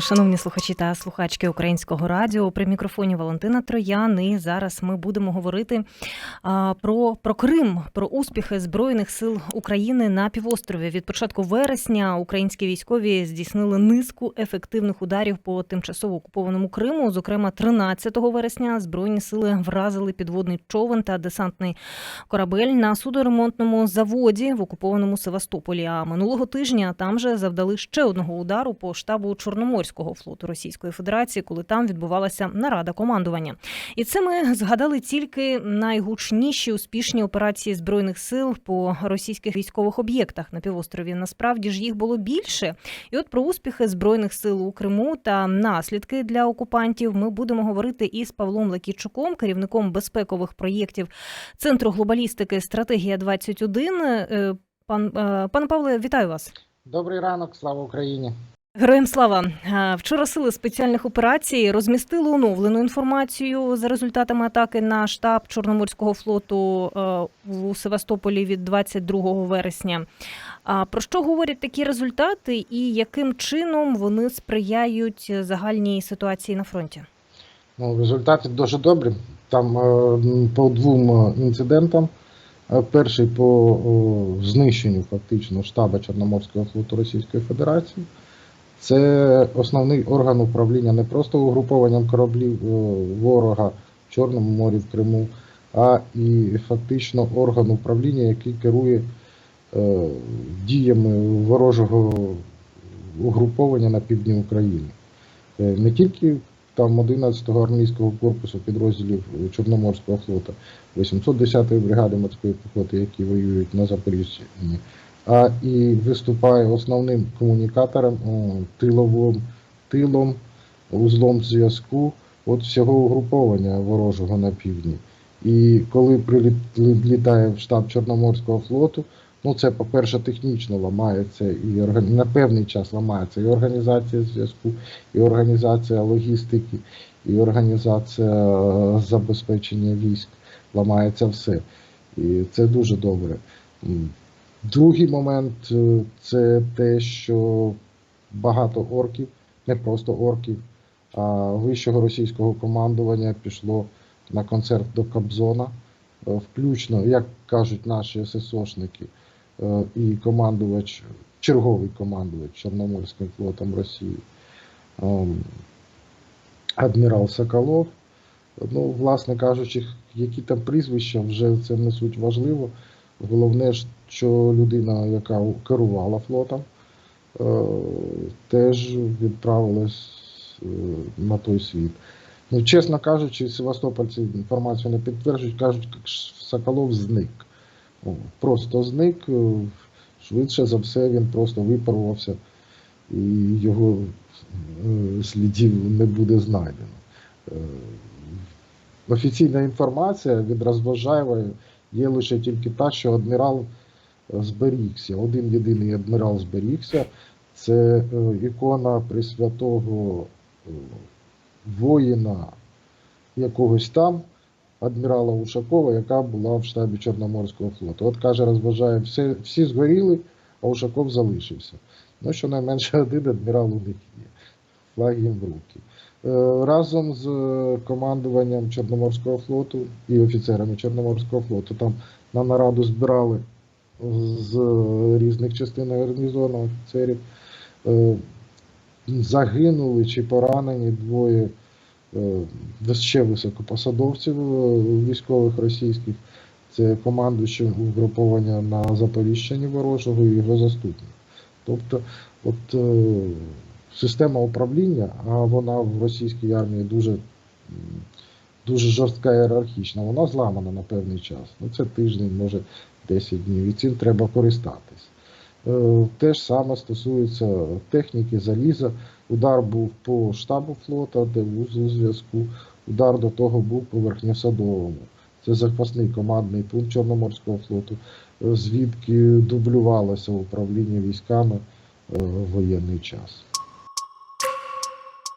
Шановні слухачі та слухачки українського радіо, при мікрофоні Валентина Троян. І зараз ми будемо говорити про, про Крим, про успіхи збройних сил України на півострові. Від початку вересня українські військові здійснили низку ефективних ударів по тимчасово окупованому Криму. Зокрема, 13 вересня збройні сили вразили підводний човен та десантний корабель на судоремонтному заводі в окупованому Севастополі. А минулого тижня там же завдали ще одного удару по штабу Чорноморського флоту Російської Федерації, коли там відбувалася нарада командування. І це ми згадали тільки найгучніші успішні операції збройних сил по російських військових об'єктах на півострові. Насправді ж їх було більше. І от про успіхи збройних сил у Криму та наслідки для окупантів ми будемо говорити із Павлом Лакійчуком, керівником безпекових проєктів Центру глобалістики Стратегія 21 Е, Пан е, пане Павле, вітаю вас. Добрий ранок, слава Україні. Героям слава вчора сили спеціальних операцій розмістили оновлену інформацію за результатами атаки на штаб Чорноморського флоту у Севастополі від 22 вересня. Про що говорять такі результати, і яким чином вони сприяють загальній ситуації на фронті? Ну, результати дуже добрі. Там е, по двом е, інцидентам. Е, Перший по знищенню фактично штаба Чорноморського флоту Російської Федерації. Це основний орган управління не просто угрупованням кораблів е, ворога в Чорному морі в Криму, а і фактично орган управління, який керує е, діями ворожого угруповання на півдні України. Е, Не тільки там 11-го армійського корпусу підрозділів Чорноморського флота, 810-ї бригади морської піхоти, які воюють на Запоріжжі, а і виступає основним комунікатором, тиловим тилом, узлом зв'язку от всього угруповання ворожого на півдні. І коли прилітає в штаб Чорноморського флоту, ну це, по-перше, технічно ламається і орган- на певний час ламається і організація зв'язку, і організація логістики, і організація е, забезпечення військ. Ламається все. І це дуже добре. Другий момент е, це те, що багато орків, не просто орків, а вищого російського командування пішло на концерт до Кобзона, е, включно, як кажуть наші ССОшники, е, і командувач, черговий командувач Чорноморським флотом Росії, ем, адмірал Соколов. Ну, власне кажучи, які там прізвища, вже це не суть важливо. Головне, що людина, яка керувала флотом, е, теж відправилась е, на той світ. Ну, чесно кажучи, Севастопольці інформацію не підтверджують, кажуть, Соколов зник. Просто зник. е, Швидше за все, він просто випарувався і його слідів не буде знайдено. Офіційна інформація від Розважаєва є лише тільки та, що адмірал зберігся. Один єдиний адмірал зберігся. Це е, ікона Пресвятого е, воїна якогось там, адмірала Ушакова, яка була в штабі Чорноморського флоту. От каже, розважає, всі, всі згоріли, а Ушаков залишився. Ну, щонайменше один адмірал у них є. Флаг їм в руки. Е, Разом з е, командуванням Чорноморського флоту і офіцерами Чорноморського флоту там на нараду збирали з різних частин гарнізону офіцерів. Е, Загинули чи поранені двоє е, ще високопосадовців е, військових російських. Це командуючий угруповання на Запоріжчині ворожого і його заступник. Тобто, от е, система управління, а вона в російській армії дуже, дуже жорстка ієрархічна, вона зламана на певний час. Ну, це тиждень, може 10 днів, і цим треба користатись. Е, Те ж саме стосується техніки, заліза. Удар був по штабу флота, де вузол зв'язку. Удар до того був по Верхньосадовому. Це запасний командний пункт Чорноморського флоту, е, звідки дублювалося управління військами е, в воєнний час.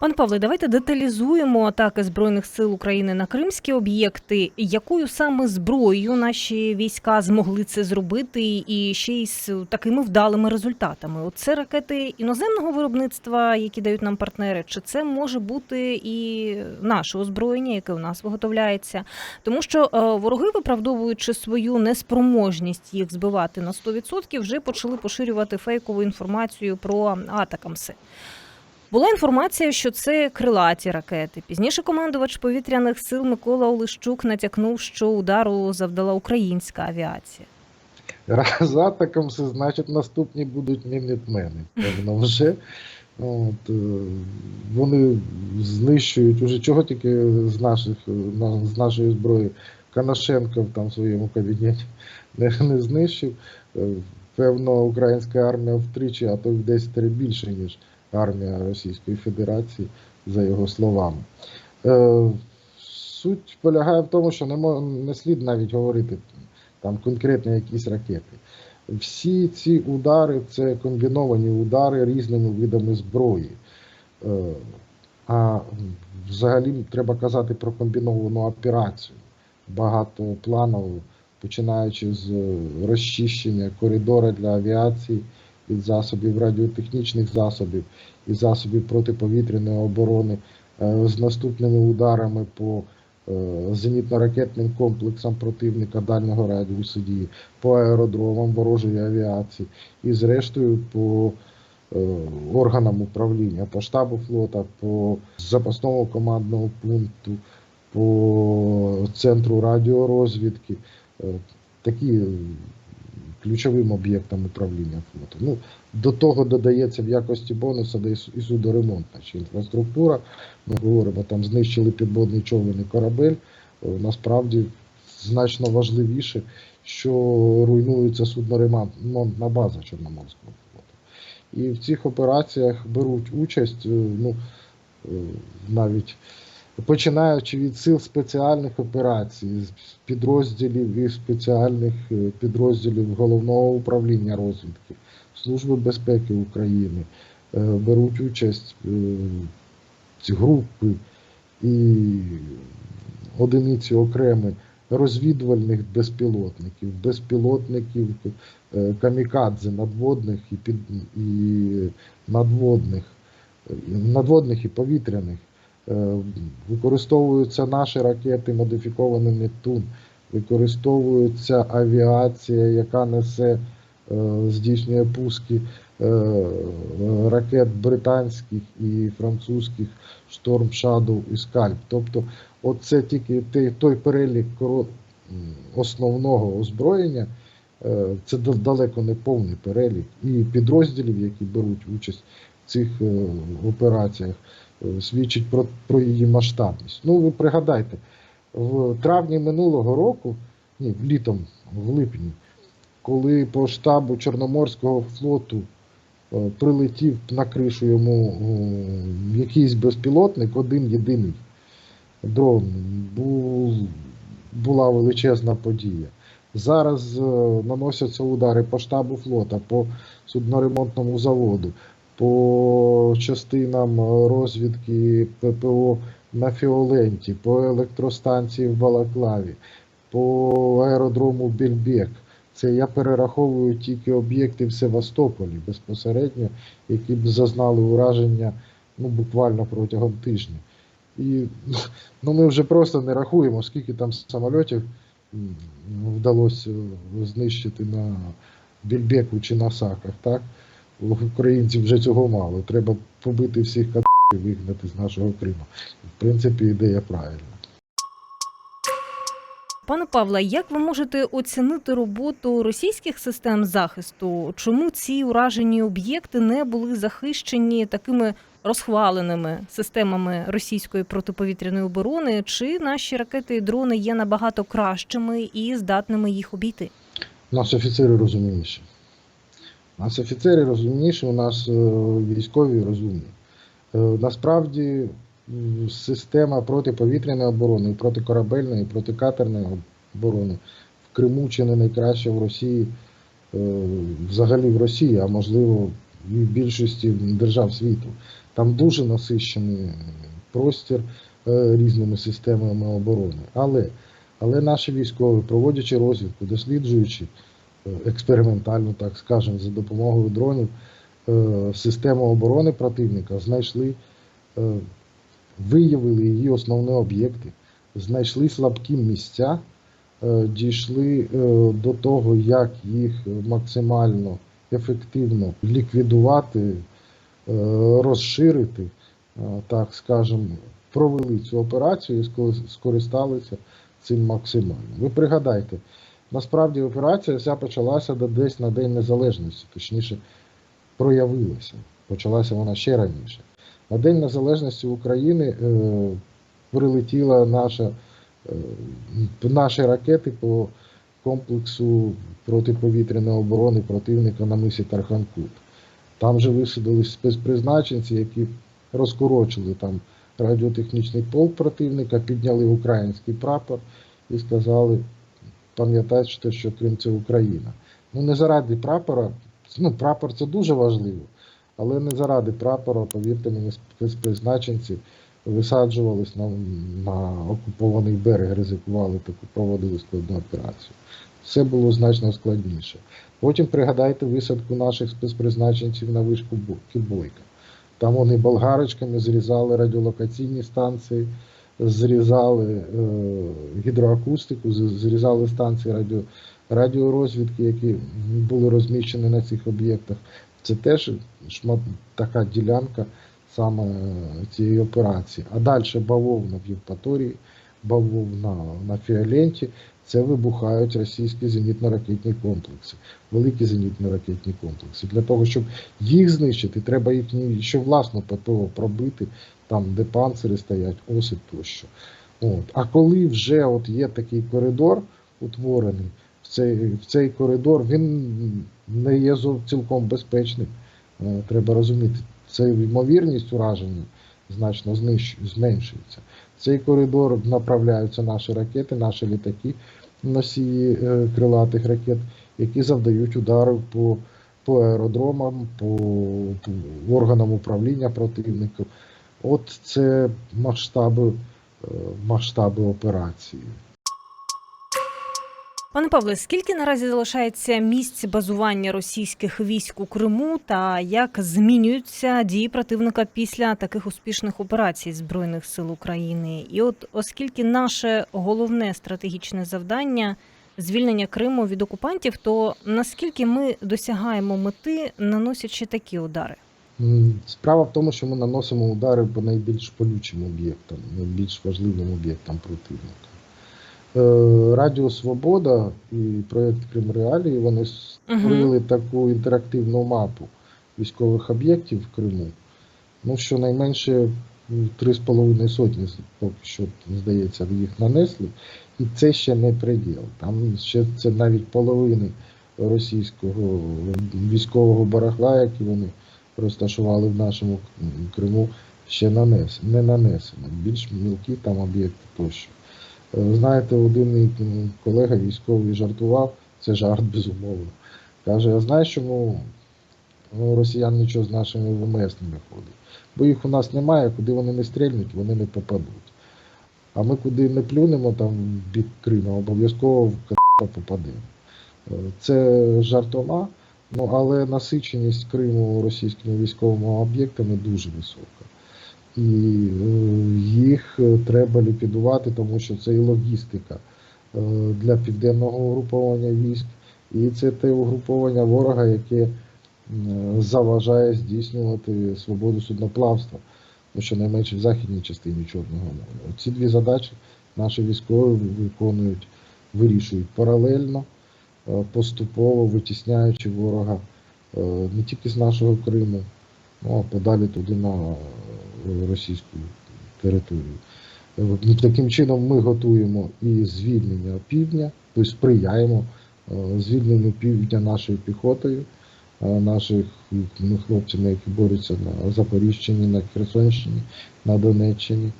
Пане Павле, давайте деталізуємо атаки збройних сил України на кримські об'єкти. Якою саме зброєю наші війська змогли це зробити, і ще й з такими вдалими результатами? От це ракети іноземного виробництва, які дають нам партнери, чи це може бути і наше озброєння, яке у нас виготовляється? Тому що е, вороги, виправдовуючи свою неспроможність їх збивати на 100%, вже почали поширювати фейкову інформацію про атакамси. Була інформація, що це крилаті ракети. Пізніше командувач повітряних сил Микола Олещук натякнув, що удару завдала українська авіація. Раз атакам все значить наступні будуть мінітмени. Певно, вже. От, е, вони знищують уже чого тільки з наших з нашої зброї. Канашенко там в своєму кабінеті не, не знищив. Е, Певно, українська армія втричі, а то в 10 більше, ніж армія Російської Федерації, за його словами. Е, Суть полягає в тому, що не, мо- не слід навіть говорити там конкретно якісь ракети. Всі ці удари це комбіновані удари різними видами зброї. Е, А взагалі треба казати про комбіновану операцію. Багатопланову, починаючи з розчищення коридора для авіації від засобів радіотехнічних засобів і засобів протиповітряної оборони е, з наступними ударами по е, зенітно-ракетним комплексам противника дальнього радіусу дії, по аеродромам ворожої авіації і зрештою по е, органам управління, по штабу флота, по запасному командному пункту, по центру радіорозвідки, такі ключовим об'єктам управління флоту. Ну, до того додається в якості бонуса і судоремонтна чи інфраструктура. Ми говоримо, там знищили підводний човен і корабель. Е, Насправді значно важливіше, що руйнується судноремонтна база Чорноморського флоту. І в цих операціях беруть участь е, ну, е, навіть починаючи від сил спеціальних операцій, підрозділів і спеціальних е, підрозділів головного управління розвідки, Служби безпеки України, е, беруть участь е, ці групи і одиниці окремі розвідувальних безпілотників, безпілотників камікадзе надводних і, під, і надводних, надводних і повітряних. Е, Використовуються наші ракети, модифікований Нептун, використовується авіація, яка несе, е, здійснює пуски е, ракет британських і французьких Storm Shadow і Scalp. Тобто, оце тільки той, перелік основного озброєння, це далеко не повний перелік і підрозділів, які беруть участь в цих операціях свідчить про, про її масштабність. Ну, ви пригадайте, в травні минулого року, ні, літом, в липні, коли по штабу Чорноморського флоту е, прилетів на кришу йому е, якийсь безпілотник, один єдиний дрон, був, була величезна подія. Зараз е, наносяться удари по штабу флота, по судноремонтному заводу, по частинам розвідки ППО на Фіоленті, по електростанції в Балаклаві, по аеродрому Бельбек. Це я перераховую тільки об'єкти в Севастополі безпосередньо, які б зазнали ураження ну, буквально протягом тижня. І ну, ми вже просто не рахуємо, скільки там самольотів вдалося знищити на Більбеку чи на Саках. Так? У українців вже цього мало. Треба побити всіх і вигнати з нашого Криму. В принципі, ідея правильна. Пане Павле, як ви можете оцінити роботу російських систем захисту? Чому ці уражені об'єкти не були захищені такими розхваленими системами російської протиповітряної оборони? Чи наші ракети і дрони є набагато кращими і здатними їх обійти? Нас офіцери розумніші. У нас офіцери розумніші, у нас е, військові розумні. Е, Насправді система протиповітряної оборони, протикорабельної, протикатерної оборони в Криму чи не найкраща в Росії, е, взагалі в Росії, а можливо і в більшості держав світу. Там дуже насищений простір різними системами оборони. Але, але наші військові, проводячи розвідку, досліджуючи експериментально, так скажемо, за допомогою дронів, е, систему оборони противника, знайшли, е, виявили її основні об'єкти, знайшли слабкі місця, е, дійшли до того, як їх максимально ефективно ліквідувати, розширити, так скажемо, провели цю операцію і скористалися цим максимально. Ви пригадайте, насправді операція вся почалася десь на День Незалежності, точніше, проявилася. Почалася вона ще раніше. На День Незалежності України е, прилетіла наша, е, наші ракети по комплексу протиповітряної оборони противника на мисі Тарханкут. Там же висадились спецпризначенці, які розкорочили там радіотехнічний полк противника, підняли український прапор і сказали, пам'ятайте, що Крим це Україна. Ну не заради прапора, ну прапор це дуже важливо, але не заради прапора, повірте мені, спецпризначенці висаджувались на, на окупований берег, ризикували таку, проводили складну операцію. Все було значно складніше. Потім пригадайте висадку наших спецпризначенців на вишку Кібойка. Там вони болгарочками зрізали радіолокаційні станції, зрізали е, гідроакустику, зрізали станції радіо, радіорозвідки, які були розміщені на цих об'єктах. Це теж шмат, така ділянка саме цієї операції. А далі бавовна в Євпаторії, бавовна на Фіоленті. Це вибухають російські зенітно-ракетні комплекси, великі зенітно-ракетні комплекси. Для того, щоб їх знищити, треба їхні ще власну ППО пробити, там, де панцири стоять, оси тощо. От. А коли вже от є такий коридор утворений, в цей, в цей коридор він не є цілком безпечним. Е, Треба розуміти, це ймовірність ураження значно зменшується. В цей коридор направляються наші ракети, наші літаки, носії е, крилатих ракет, які завдають удари по, по аеродромам, по, по органам управління противника. От це масштаби, е, масштаби операції. Пане Павле, скільки наразі залишається місць базування російських військ у Криму та як змінюються дії противника після таких успішних операцій Збройних сил України? І от оскільки наше головне стратегічне завдання звільнення Криму від окупантів, то наскільки ми досягаємо мети, наносячи такі удари? Справа в тому, що ми наносимо удари по найбільш болючим об'єктам, найбільш важливим об'єктам противника. Е, Радіо Свобода і проєкт Крим Реалії вони створили таку інтерактивну мапу військових об'єктів в Криму. Ну, щонайменше м, три з половиною сотні поки що, здається, їх нанесли. І це ще не приділ. Там ще це навіть половини російського військового барахла, які вони розташували в нашому Криму, ще нанес, не нанесено. Більш мілкі там об'єкти тощо. Е, Знаєте, один колега військовий жартував, це жарт безумовно. Каже, а знаєш, чому ну, росіян нічого з нашими ВМС не виходить? Бо їх у нас немає, куди вони не стрільнуть, вони не попадуть. А ми куди не плюнемо там в бік обов'язково в попадемо. Е, Це жартома, ну але насиченість Криму російськими військовими об'єктами дуже висока. І е, їх е, треба ліквідувати, тому що це і логістика е, для південного угруповання військ, і це те угруповання ворога, яке заважає здійснювати свободу судноплавства, ну, щонайменше в західній частині Чорного моря. Ці дві задачі наші військові виконують, вирішують паралельно, поступово витісняючи ворога е, не тільки з нашого Криму, ну а подалі туди на е, російську територію. Е, ну, Таким чином ми готуємо і звільнення півдня, тобто сприяємо е, звільненню півдня нашою піхотою, е, наших ну, хлопцями, які борються на Запоріжчині, на Херсонщині, на Донеччині.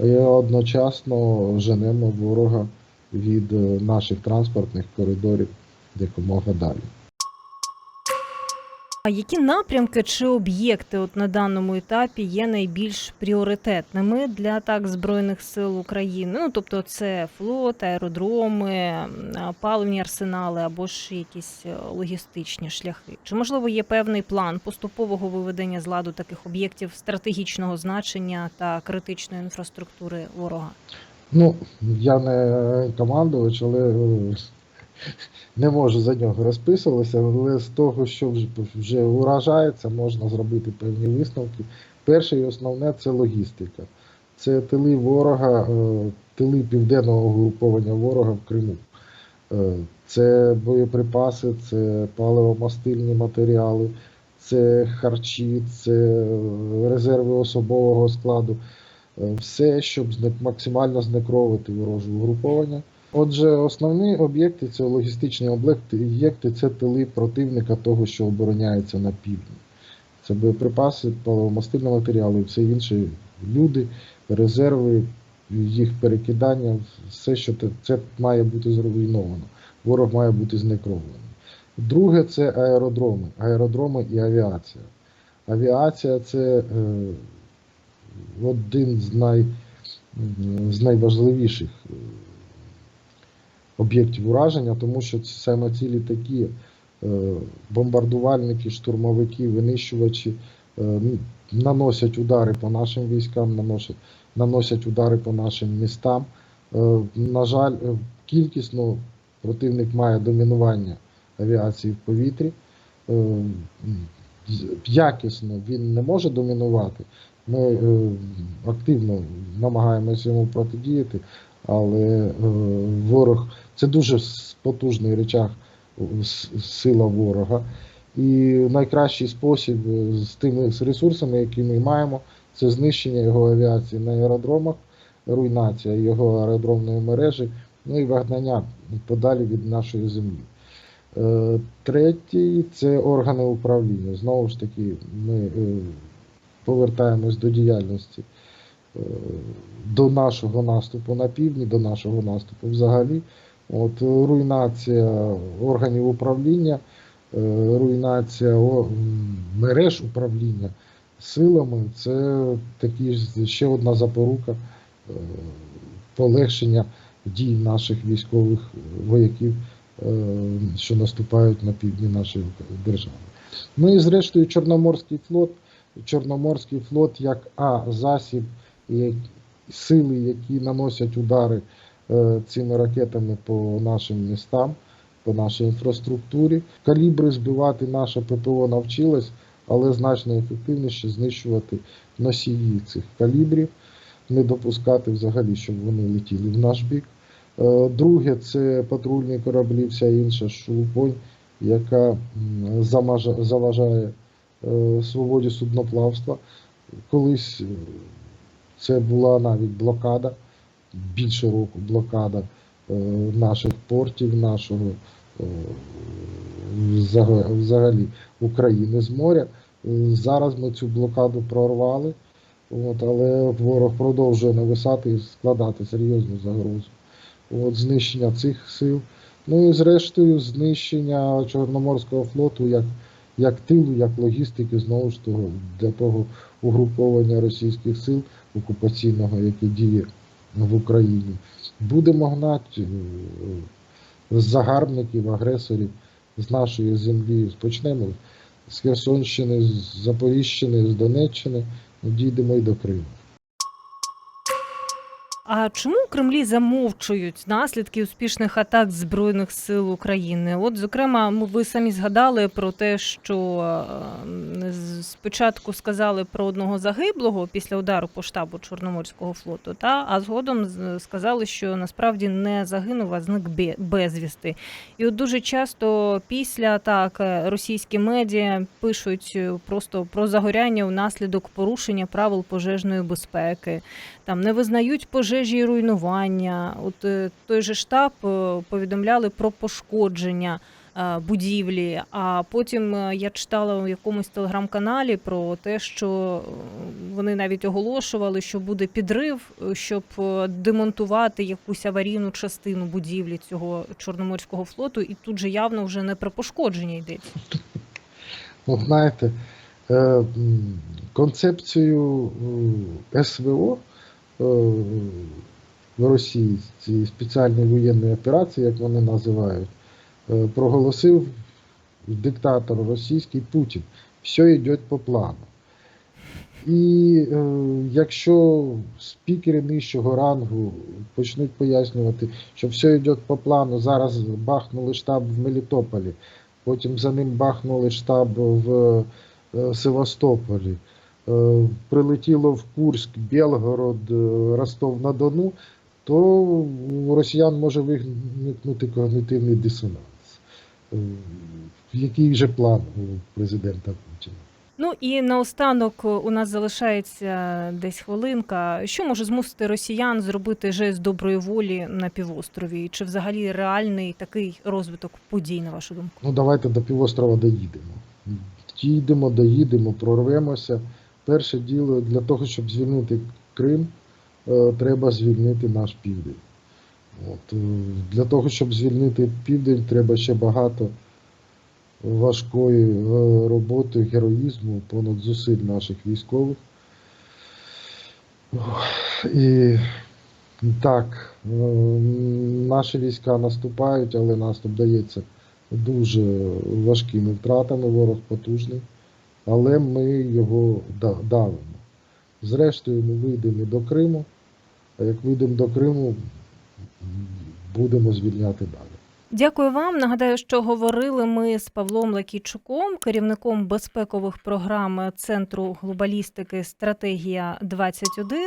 І одночасно женемо ворога від е, наших транспортних коридорів якомога далі. А які напрямки чи об'єкти от на даному етапі є найбільш пріоритетними для так збройних сил України? Ну тобто, це флот, аеродроми, паливні арсенали або ж якісь е, логістичні шляхи? Чи можливо є певний план поступового виведення з ладу таких об'єктів стратегічного значення та критичної інфраструктури ворога? Ну, я не командувач, але е, не можу за нього розписуватися, але з того, що вже, уражається, можна зробити певні висновки. Перше і основне це логістика. Це тили ворога, е, тили південного угруповання ворога в Криму. Е, Це боєприпаси, це паливомастильні матеріали, це харчі, це резерви особового складу. Е, все, щоб максимально знекровити вороже угруповання. Отже, основні об'єкти це логістичні об'єкти, це тили противника того, що обороняється на півдні. Це боєприпаси, паливомастильні матеріали, все інше, люди, резерви, їх перекидання, все, що це має бути зруйновано. Ворог має бути знекровлений. Друге це аеродроми, аеродроми і авіація. Авіація це е, один з, най, з найважливіших е, об'єктів ураження, тому що саме ці літаки, е, бомбардувальники, штурмовики, винищувачі е, наносять удари по нашим військам, наносять, наносять удари по нашим містам. Е, На жаль, кількісно противник має домінування авіації в повітрі. Якісно він не може домінувати. Ми активно намагаємося йому протидіяти, але е, ворог це дуже потужний речах сила ворога. І найкращий спосіб е, з тими ресурсами, які ми маємо, це знищення його авіації на аеродромах, руйнація його аеродромної мережі, ну і вигнання подалі від нашої землі. Е, Третій це органи управління. Знову ж таки, ми повертаємось до діяльності до нашого наступу на півдні, до нашого наступу взагалі. От, е, руйнація органів управління, е, руйнація мереж управління силами це такі ще одна запорука е, полегшення дій наших військових вояків, що наступають на півдні нашої держави. Ну і зрештою Чорноморський флот. Чорноморський флот як А засіб сили, які наносять удари е, цими ракетами по нашим містам, по нашій інфраструктурі. Калібри збивати наше ППО навчилось, але значно ефективніше знищувати носії цих калібрів, не допускати взагалі, щоб вони летіли в наш бік. Е, Друге, це патрульні кораблі, вся інша шелупонь, яка заважає е, свободі судноплавства. Колись це була навіть блокада, більше року блокада е, наших портів, нашого е, взагалі України з моря. Зараз ми цю блокаду прорвали, от, але ворог продовжує нависати і складати серйозну загрозу. От, знищення цих сил. Ну і зрештою знищення Чорноморського флоту як, як тилу, як логістики, знову ж того, для того угруповання російських сил окупаційного, яке діє в Україні. Будемо гнати е, загарбників, агресорів з нашої землі. Почнемо з Херсонщини, з Запоріжжяни, з Донеччини, дійдемо і до Криму. А чому в Кремлі замовчують наслідки успішних атак збройних сил України? От, зокрема, ви самі згадали про те, що е, спочатку сказали про одного загиблого після удару по штабу Чорноморського флоту, та а згодом сказали, що насправді не загинув, а зник безвісти. І от дуже часто після атак е, російські медіа пишуть е, просто про загоряння внаслідок порушення правил пожежної безпеки там не визнають пожежі і руйнування. От е, той же штаб е, повідомляли про пошкодження е, будівлі. А потім я читала в якомусь телеграм-каналі про те, що вони навіть оголошували, що буде підрив, щоб демонтувати якусь аварійну частину будівлі цього чорноморського флоту, і тут же явно вже не про пошкодження йдеться. От знаєте, концепцію СВО в Росії, цієї спеціальної воєнної операції, як вони називають, е, проголосив диктатор російський Путін. Все йде по плану. І е, якщо спікери нижчого рангу почнуть пояснювати, що все йде по плану, зараз бахнули штаб в Мелітополі, потім за ним бахнули штаб в е, Севастополі, е, прилетіло в Курськ, Белгород, е, Ростов-на-Дону, то у росіян може виникнути когнитивний дисонанс. Е, Який же план у президента Путіна? Ну і наостанок у нас залишається десь хвилинка. Що може змусити росіян зробити жест доброї волі на півострові? Чи взагалі реальний такий розвиток подій, на вашу думку? Ну, давайте до півострова доїдемо. Дійдемо, доїдемо, прорвемося. Перше діло для того, щоб звільнити Крим, е, треба звільнити наш південь. От, е, для того, щоб звільнити південь, треба ще багато важкої е, роботи, героїзму, понад зусиль наших військових. І так, наші війська наступають, але наступ дається дуже важкими втратами, ворог потужний, але ми його да- давимо. Зрештою, ми вийдемо до Криму, а як вийдемо до Криму, будемо звільняти далі. Дякую вам. Нагадаю, що говорили ми з Павлом Лакійчуком, керівником безпекових програм Центру глобалістики Стратегія 21